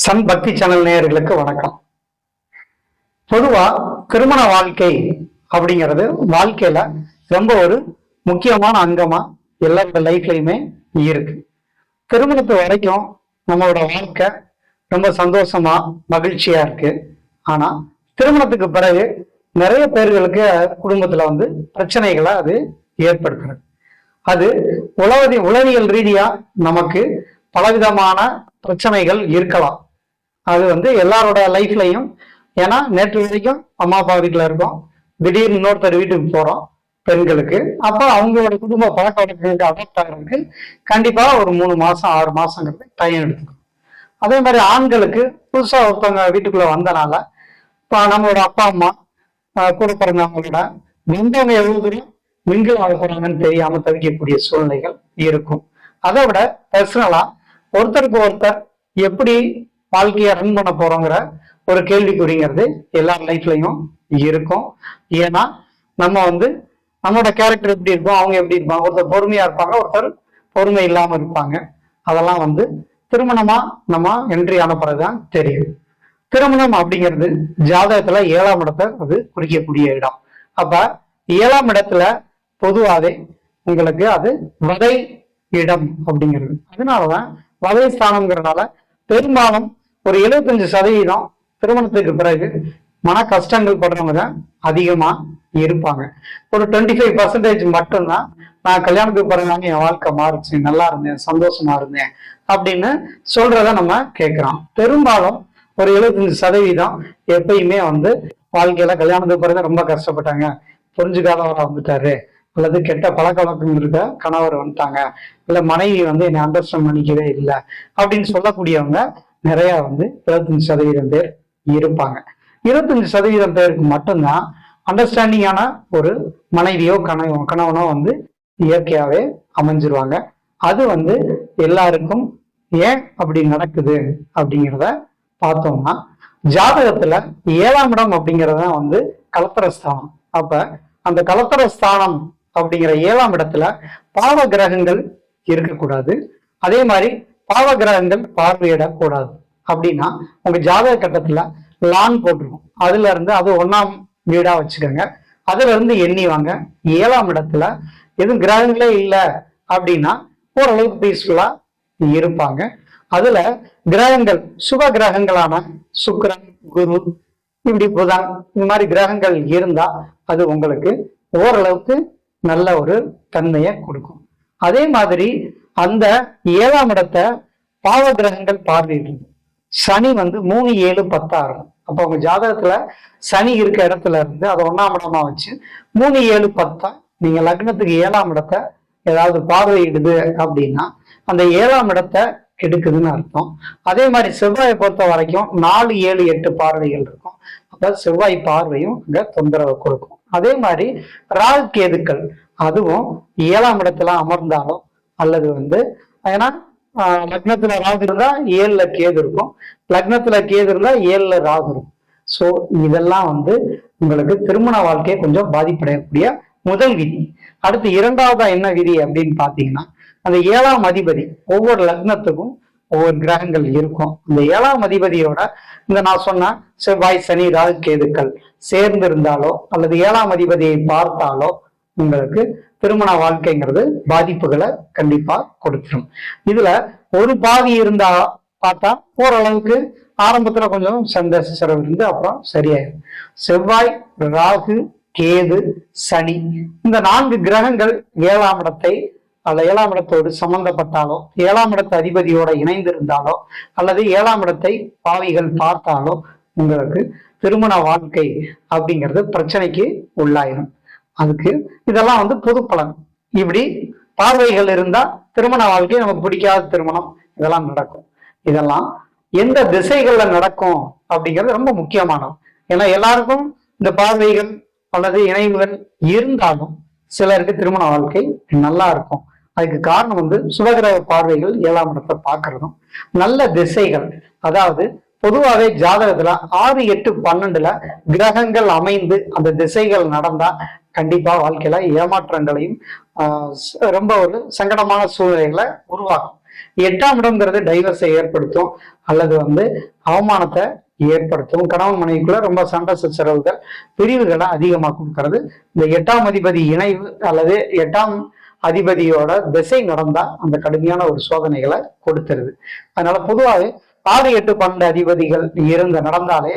Sun பக்தி channel நேயர்களுக்கு வணக்கம். பொதுவா திருமண வாழ்க்கை அப்படிங்கிறது வாழ்க்கையில ரொம்ப ஒரு முக்கியமான அங்கமா எல்லாரோட லைஃப்லயுமே இருக்கு. திருமணத்து வரைக்கும் நம்மளோட வாழ்க்கை ரொம்ப சந்தோஷமா மகிழ்ச்சியா இருக்கு. ஆனா திருமணத்துக்கு பிறகு நிறைய பேர்களுக்கு குடும்பத்துல வந்து பிரச்சனைகளை அது ஏற்படுத்துறது. அது உளவதி உளவியல் ரீதியா நமக்கு பலவிதமான பிரச்சனைகள் இருக்கலாம். அது வந்து எல்லாரோட லைஃப்லையும் ஏன்னா நேற்று வரைக்கும் அம்மா அப்பா வீட்டில் இருக்கோம். திடீர்னு இன்னொருத்தர் வீட்டுக்கு போகிறோம் பெண்களுக்கு. அப்போ அவங்களோட குடும்ப பழக்க வழக்கங்களுக்கு அடாப்ட் ஆகிறதுக்கு கண்டிப்பாக ஒரு மூணு மாதம் ஆறு மாதங்கிறது டைம் எடுத்துக்கும். அதே மாதிரி ஆண்களுக்கு புதுசாக ஒருத்தவங்க வீட்டுக்குள்ளே வந்தனால இப்போ நம்மளோட அப்பா அம்மா கூட பிறந்தவங்களோட வந்தவங்க எவ்வளவு தூரம் மிங்கிள் ஆக போகிறாங்கன்னு தெரியாமல் தவிக்கக்கூடிய சூழ்நிலைகள் இருக்கும். அதை விட பர்சனலாக ஒருத்தருக்கு ஒருத்தர் எப்படி வாழ்க்கையை ரன் பண்ண போறோங்கிற ஒரு கேள்விக்குறிங்கிறது எல்லார் லைஃப்லயும் இருக்கும். ஏன்னா நம்ம வந்து நம்மளோட கேரக்டர் எப்படி இருக்கும் அவங்க எப்படி இருப்பாங்க ஒருத்தர் பொறுமையா இருப்பாங்க ஒருத்தர் பொறுமை இல்லாம இருப்பாங்க. அதெல்லாம் வந்து திருமணமா நம்ம என்ட்ரி அனுப்புறதுதான் தெரியும். திருமணம் அப்படிங்கிறது ஜாதகத்துல ஏழாம் இடத்தை அது குறிக்கக்கூடிய இடம். அப்ப ஏழாம் இடத்துல பொதுவாகவே உங்களுக்கு அது வதை இடம் அப்படிங்கிறது. அதனாலதான் வதை ஸ்தானம்ங்கிறனால பெரும்பாலும் ஒரு எழுபத்தஞ்சு சதவீதம் திருமணத்துக்கு பிறகு மன கஷ்டங்கள் படுறவங்க தான் அதிகமா இருப்பாங்க. ஒரு டுவெண்ட்டி ஃபைவ் பர்சன்டேஜ் மட்டும்தான் நான் கல்யாணத்துக்கு பிறகு என் வாழ்க்கை மாறுச்சு நல்லா இருந்தேன் சந்தோஷமா இருந்தேன் அப்படின்னு சொல்றத நம்ம கேட்கிறோம். பெரும்பாலும் ஒரு எழுபத்தஞ்சு சதவீதம் எப்பயுமே வந்து வாழ்க்கையில கல்யாணத்துக்கு பிறகு ரொம்ப கஷ்டப்பட்டாங்க. புரிஞ்சுக்காதவரா வந்துட்டாரு. அல்லது கெட்ட பழக்க வழக்கம் இருக்க கணவர் வந்துட்டாங்க. இல்ல மனைவி வந்து என்னை அண்டர்ஸ்டாண்ட் பண்ணிக்கவே இல்லை. அப்படின்னு சொல்லக்கூடியவங்க நிறைய வந்து இருபத்தஞ்சு சதவீதம் பேர் இருப்பாங்க. இருபத்தஞ்சு சதவீதம் பேருக்கு மட்டும்தான் அண்டர்ஸ்டாண்டிங்கான ஒரு மனைவியோ கணவ கணவனோ வந்து இயற்கையாவே அமைஞ்சிருவாங்க. அது வந்து எல்லாருக்கும் ஏன் அப்படி நடக்குது அப்படிங்கிறத பார்த்தோம்னா ஜாதகத்துல ஏழாம் இடம் அப்படிங்கிறது தான் வந்து கலத்தர ஸ்தானம் அப்ப அந்த கலத்தர ஸ்தானம் அப்படிங்கிற ஏழாம் இடத்துல பாவ கிரகங்கள் இருக்கக்கூடாது. அதே மாதிரி பாவ கிரகங்கள் பார்வையிடக்கூடாது. அப்படின்னா உங்க ஜாதக கட்டத்துல லான் போட்டிருக்கும் அதுல இருந்து அது ஒன்னாம் வீடா வச்சுக்கோங்க. அதுல இருந்து எண்ணி வாங்க. ஏழாம் இடத்துல எதுவும் கிரகங்களே இல்லை அப்படின்னா ஓரளவுக்கு பீஸ்ஃபுல்லா இருப்பாங்க. அதுல கிரகங்கள் சுப கிரகங்களான சுக்கரன் குரு இப்படி புதன் இந்த மாதிரி கிரகங்கள் இருந்தா அது உங்களுக்கு ஓரளவுக்கு நல்ல ஒரு தன்மையை கொடுக்கும். அதே மாதிரி அந்த ஏழாம் இடத்தை பாவ கிரகங்கள் பார்வையிடுது. சனி வந்து மூணு ஏழு பத்தா இருக்கும் அப்போ உங்க ஜாதகத்துல சனி இருக்க இடத்துல இருந்து அதை ஒன்னாம் இடமா வச்சு மூணு ஏழு பத்தா நீங்க லக்னத்துக்கு ஏழாம் இடத்தை ஏதாவது பார்வையிடுது அப்படின்னா அந்த ஏழாம் இடத்தை கெடுக்குதுன்னு அர்த்தம். அதே மாதிரி செவ்வாயை பொறுத்த வரைக்கும் நாலு ஏழு எட்டு பார்வைகள் இருக்கும். அப்ப செவ்வாய் பார்வையும் அங்க தொந்தரவு கொடுக்கும். அதே மாதிரி ராகு கேதுக்கள் அதுவும் ஏழாம் இடத்துல அமர்ந்தாலும் அல்லது வந்து ஏன்னா லக்னத்துல ராகு இருந்தா ஏழுல கேது இருக்கும். லக்னத்துல கேது இருந்தா ஏழுல ராகு இருக்கும். சோ இதெல்லாம் வந்து உங்களுக்கு திருமண வாழ்க்கையை கொஞ்சம் பாதிப்படையக்கூடிய முதல் விதி. அடுத்து இரண்டாவதா என்ன விதி அப்படின்னு பாத்தீங்கன்னா அந்த ஏழாம் அதிபதி ஒவ்வொரு லக்னத்துக்கும் ஒவ்வொரு கிரகங்கள் இருக்கும். இந்த ஏழாம் அதிபதியோட இந்த நான் சொன்ன செவ்வாய் சனி ராகு கேதுக்கள் சேர்ந்து இருந்தாலோ அல்லது ஏழாம் அதிபதியை பார்த்தாலோ உங்களுக்கு திருமண வாழ்க்கைங்கிறது பாதிப்புகளை கண்டிப்பா கொடுத்துரும். இதுல ஒரு பாதி இருந்தா பார்த்தா ஓரளவுக்கு ஆரம்பத்துல கொஞ்சம் சண்டை செலவு இருந்து அப்புறம் சரியாயிடும் செவ்வாய் ராகு கேது சனி இந்த நான்கு கிரகங்கள் ஏழாம் இடத்தை அல்ல ஏழாம் இடத்தோடு சம்பந்தப்பட்டாலோ ஏழாம் இடத்து அதிபதியோட இணைந்திருந்தாலோ அல்லது ஏழாம் இடத்தை பாவிகள் பார்த்தாலோ உங்களுக்கு திருமண வாழ்க்கை அப்படிங்கிறது பிரச்சனைக்கு உள்ளாயிரும். அதுக்கு இதெல்லாம் வந்து பொது பலன். இப்படி பார்வைகள் இருந்தா திருமண வாழ்க்கை நமக்கு பிடிக்காத திருமணம் இதெல்லாம் நடக்கும். இதெல்லாம் எந்த திசைகள்ல நடக்கும் அப்படிங்கிறது ரொம்ப முக்கியமானது. ஏன்னா எல்லாருக்கும் இந்த பார்வைகள் அல்லது இணைவுகள் இருந்தாலும் சிலருக்கு திருமண வாழ்க்கை நல்லா இருக்கும். அதுக்கு காரணம் வந்து சுபகிரக பார்வைகள் ஏழாம் இடத்தை பார்க்கறதும் நல்ல திசைகள். அதாவது பொதுவாகவே ஜாதகத்துல ஆறு எட்டு பன்னெண்டுல கிரகங்கள் அமைந்து அந்த திசைகள் நடந்தா கண்டிப்பா வாழ்க்கையில ஏமாற்றங்களையும் ஆஹ் ரொம்ப ஒரு சங்கடமான சூழ்நிலைகளை உருவாக்கும். எட்டாம் இடம்ங்கிறது டைவர்ஸை ஏற்படுத்தும். அல்லது வந்து அவமானத்தை ஏற்படுத்தும். கணவன் மனைவிக்குள்ள ரொம்ப சண்டை சச்சரவுகள் பிரிவுகளை அதிகமாக கொடுக்கறது. இந்த எட்டாம் அதிபதி இணைவு அல்லது எட்டாம் அதிபதியோட திசை நடந்தா அந்த கடுமையான ஒரு சோதனைகளை கொடுத்துருது. அதனால பொதுவாகவே ஆறு எட்டு பன்னெண்டு அதிபதிகள் இருந்து நடந்தாலே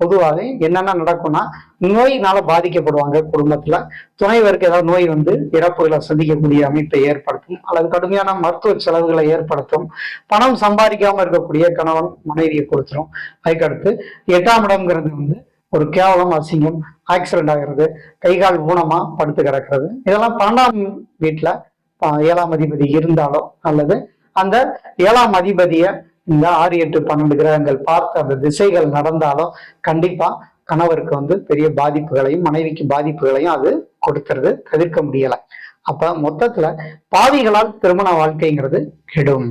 பொதுவாகவே என்னென்ன நடக்கும்னா நோயினால பாதிக்கப்படுவாங்க குடும்பத்துல. துணைவருக்கு ஏதாவது நோய் வந்து இறப்புகளை சந்திக்கக்கூடிய அமைப்பை ஏற்படுத்தும் அல்லது கடுமையான மருத்துவ செலவுகளை ஏற்படுத்தும் பணம் சம்பாதிக்காம இருக்கக்கூடிய கணவன் மனைவியை கொடுத்துரும் அதுக்கடுத்து எட்டாம் இடம்ங்கிறது வந்து ஒரு கேவலம் அசிங்கம் ஆக்சிடென்ட் ஆகிறது கை கால் ஊனமா படுத்து கிடக்கிறது. இதெல்லாம் பன்னெண்டாம் வீட்டுல ஏழாம் அதிபதி இருந்தாலோ அல்லது அந்த ஏழாம் அதிபதிய இந்த ஆறு எட்டு பன்னெண்டு கிரகங்கள் பார்த்து அந்த திசைகள் நடந்தாலும் கண்டிப்பா கணவருக்கு வந்து பெரிய பாதிப்புகளையும் மனைவிக்கு பாதிப்புகளையும் அது கொடுத்துறது தவிர்க்க முடியல. அப்ப மொத்தத்துல பாவிகளால் திருமண வாழ்க்கைங்கிறது கெடும்.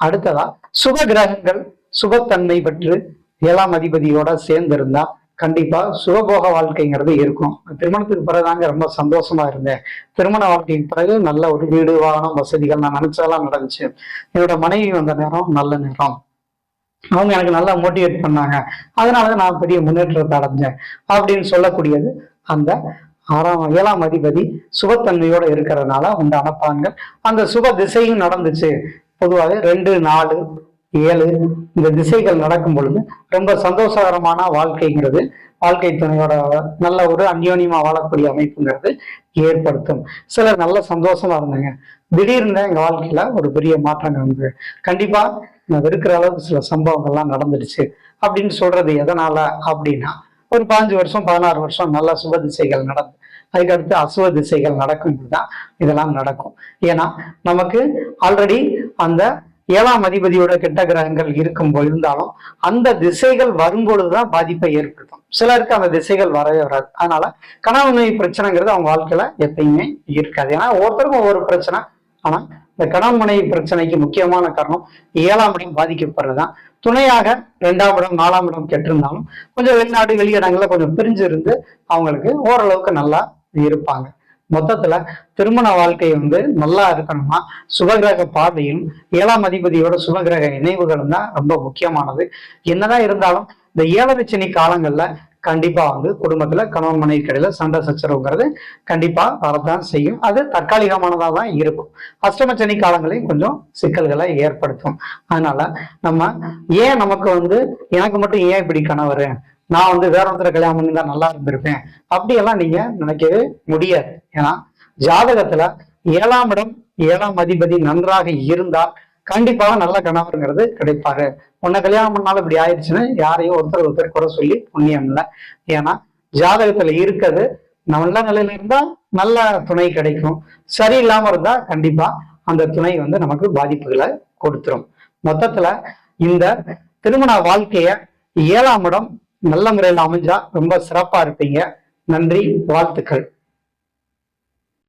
அடுத்ததா சுப கிரகங்கள் சுபத்தன்மை பற்று ஏழாம் அதிபதியோட சேர்ந்து இருந்தா கண்டிப்பா சுகபோக வாழ்க்கைங்கிறது இருக்கும். திருமணத்துக்கு பிறகுதாங்க ரொம்ப சந்தோஷமா இருந்தேன். திருமண வாழ்க்கைக்கு பிறகு நல்ல ஒரு வீடு வாகனம் வசதிகள் நான் நினைச்சதெல்லாம் நடந்துச்சு. என்னோட மனைவி வந்த நேரம் நல்ல நேரம். அவங்க எனக்கு நல்லா மோட்டிவேட் பண்ணாங்க. அதனாலதான் நான் பெரிய முன்னேற்றத்தை அடைஞ்சேன். அப்படின்னு சொல்லக்கூடியது அந்த ஆறாம் ஏழாம் அதிபதி சுபத்தன்மையோட இருக்கிறதுனால உண்டான பலன்கள். அந்த சுப திசையும் நடந்துச்சு. பொதுவாக ரெண்டு நாலு ஏழு. இந்த திசைகள் நடக்கும் பொழுது ரொம்ப சந்தோஷகரமான வாழ்க்கைங்கிறது வாழ்க்கை துணையோட நல்ல ஒரு அந்யோன்யமா வாழக்கூடிய அமைப்புங்கிறது ஏற்படுத்தும். சிலர் நல்ல சந்தோஷமா இருந்தாங்க. திடீர்னு எங்க வாழ்க்கையில ஒரு பெரிய மாற்றங்கள் வந்து கண்டிப்பா நான் வெறுக்கிற அளவுக்கு சில சம்பவங்கள்லாம் நடந்துடுச்சு. அப்படின்னு சொல்றது எதனால அப்படின்னா ஒரு பாஞ்சு வருஷம் பதினாறு வருஷம் நல்ல சுப திசைகள் நடந்து அதுக்கடுத்து அசுவ திசைகள் நடக்கும் தான் இதெல்லாம் நடக்கும். ஏன்னா நமக்கு ஆல்ரெடி அந்த ஏழாம் அதிபதியோட கெட்ட கிரகங்கள் இருக்கும் போது இருந்தாலும் அந்த திசைகள் வரும்பொழுதுதான் பாதிப்பை ஏற்படுத்தும். சிலருக்கு அந்த திசைகள் வரவே வராது. அதனால கணவன் மனைவி பிரச்சனைங்கிறது அவங்க வாழ்க்கையில எப்பயுமே இருக்காது. ஏன்னா ஒவ்வொருத்தருக்கும் ஒவ்வொரு பிரச்சனை. ஆனா இந்த கணவன் மனைவி பிரச்சனைக்கு முக்கியமான காரணம் ஏழாம் இடம் பாதிக்கப்படுறதுதான். துணையாக ரெண்டாம் இடம் நாலாம் இடம் கெட்டிருந்தாலும் கொஞ்சம் வெளிநாடு வெளியிடங்கள்ல கொஞ்சம் பிரிஞ்சு இருந்து அவங்களுக்கு ஓரளவுக்கு நல்லா இருப்பாங்க. மொத்தத்துல திருமண வாழ்க்கை வந்து நல்லா இருக்கணும்னா சுபகிரக பார்வையும் ஏழாம் அதிபதியோட சுபகிரக இணைவுகளும் தான் ரொம்ப முக்கியமானது. என்னதான் இருந்தாலும் இந்த ஏழரை சனி காலங்கள்ல கண்டிப்பா வந்து குடும்பத்துல கணவன் மனைவி கடையில சண்டை சச்சரவுங்கிறது கண்டிப்பா வரதான் செய்யும். அது தற்காலிகமானதா தான் இருக்கும். அஷ்டமச்சனி காலங்களையும் கொஞ்சம் சிக்கல்களை ஏற்படுத்தும். அதனால நம்ம ஏன் நமக்கு வந்து எனக்கு மட்டும் ஏன் இப்படி கணவர்? நான் வந்து வேற ஒருத்தரை கல்யாணம் பண்ணி தான் நல்லா இருந்திருப்பேன். அப்படியெல்லாம் நீங்க நினைக்கவே முடியாது. ஏன்னா ஜாதகத்துல ஏழாம் இடம் ஏழாம் அதிபதி நன்றாக இருந்தால் கண்டிப்பாக நல்ல கணவருங்கிறது கிடைப்பாரு உன்னை கல்யாணம் பண்ணாலும் இப்படி ஆயிடுச்சுன்னு யாரையும் ஒருத்தர் ஒருத்தர் குறை சொல்லி புண்ணியம் இல்லை. ஏன்னா ஜாதகத்துல இருக்கிறது நல்ல நிலையில இருந்தா நல்ல துணை கிடைக்கும். சரியில்லாம இருந்தா கண்டிப்பா அந்த துணை வந்து நமக்கு பாதிப்புகளை கொடுத்துரும். மொத்தத்துல இந்த திருமண வாழ்க்கைய ஏழாம் இடம் நல்ல முறையில் அமைஞ்சா ரொம்ப சிறப்பா இருப்பீங்க. நன்றி வாழ்த்துக்கள்.